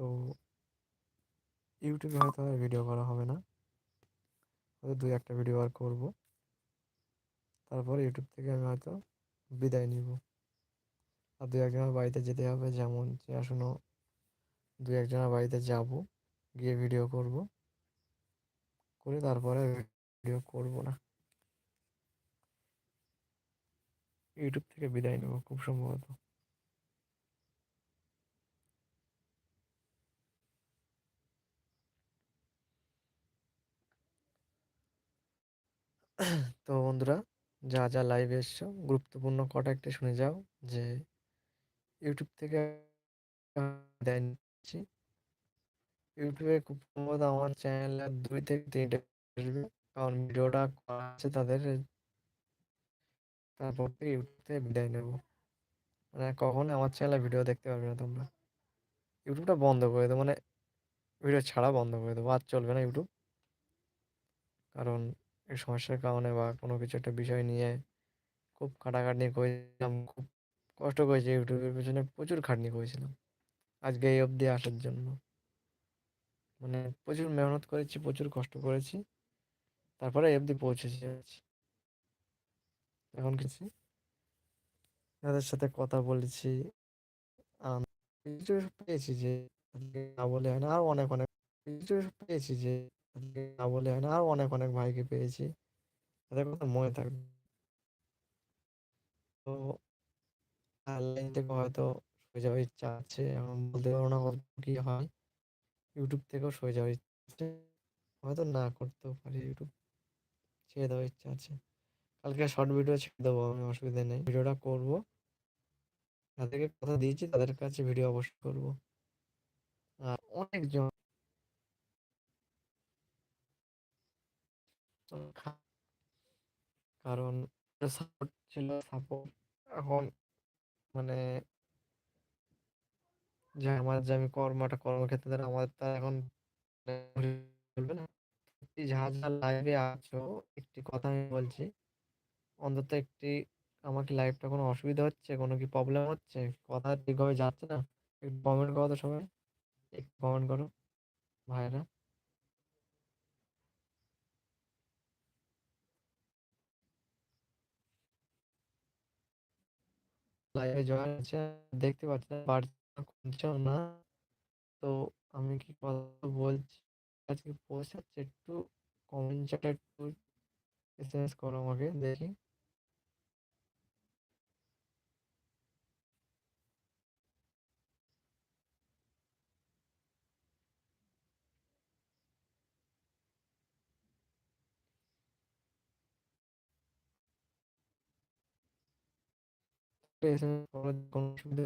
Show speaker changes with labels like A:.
A: তো ইউটিউবে হয়তো আর ভিডিও করা হবে না। হয়তো দুই একটা ভিডিও আর করব। তারপর ইউটিউব থেকে আমি হয়তো বিদায় নিব। আর দু একজনের বাড়িতে যেতে হবে, যেমন চেনাশুনো দু একজনের বাড়িতে যাব, গিয়ে ভিডিও করব। করে তারপরে ভিডিও করব না। ইউটিউব থেকে বিদায় নেব খুব সম্ভবত। তো বন্ধুরা, যা যা লাইভে এসছো, গুরুত্বপূর্ণ কটা একটা শুনে যাও যে ইউটিউব থেকে বিদায় নিচ্ছি। ইউটিউবে খুব সম্ভবত আমার চ্যানেলে দুই থেকে তিনটে কারণ ভিডিওটা আছে তাদের। তারপর থেকে ইউটিউব থেকে বিদায় নেব। মানে কখনো আমার চ্যানেলে ভিডিও দেখতে পারবে না তোমরা। ইউটিউবটা বন্ধ করে দেবো। মানে ভিডিও ছাড়া বন্ধ করে দেবো। আর চলবে না ইউটিউব কারণ সমস্যার কারণে বা কোনো কিছু একটা বিষয় নিয়ে খুব খাটাখাটনি করেছিলাম, খুব কষ্ট করেছি ইউটিউবের পেছনে, প্রচুর খাটনি করেছিলাম আজকে এই অবধি আসার জন্য। মানে প্রচুর মেহনত করেছি, প্রচুর কষ্ট করেছি, তারপরে এই অবধি পৌঁছেছি এখন কিছু তাদের সাথে কথা বলেছি কিছু পেয়েছি যে, না বলে হয় না আরও অনেক অনেক, কিছু পেয়েছি যে না বলে হয় না। আরও অনেক অনেক ভাইকে পেয়েছি। তাদের কথা মনে থাকবে। তো থেকে হয়তো সরে যাওয়ার ইচ্ছা আছে। বলতে না কি হয়। ইউটিউব থেকেও সরে যাওয়ার ইচ্ছা আছে। হয়তো না করতেও পারি ইউটিউব ছেড়ে দেওয়ার ইচ্ছা আছে। কালকে শর্ট ভিডিও ছেড়ে দেবো, আমি অসুবিধা নেই। ভিডিওটা করব। যাদেরকে কথা দিয়েছি, তাদের কাছে ভিডিও অবশ্যই করব। আর অনেকজন কারণ সাপোর্ট ছিল সাপোর্ট এখন মানে যে আমার যে আমি কর্মটা কর্মক্ষেত্রে আমার তা এখন না। যাহা যা লাইভে আছো, একটি কথা আমি বলছি, অন্তত একটি আমার কি লাইভটা কোনো অসুবিধা হচ্ছে? কোনো কি প্রবলেম হচ্ছে? কথা ঠিকভাবে যাচ্ছে না? একটু কমেন্ট করো তো সবাই। একটু কমেন্ট করো, ভাইরা। লাইভে জয়েন আছে দেখতে পাচ্ছি না বাড়ছে না। তো আমি কি কথা বলছি, আজকে পৌঁছাচ্ছে একটু কমেন্ট চ্যাটে একটু এসএমএস করো আমাকে, দেখি। এসএমএস করো কোনো অসুবিধা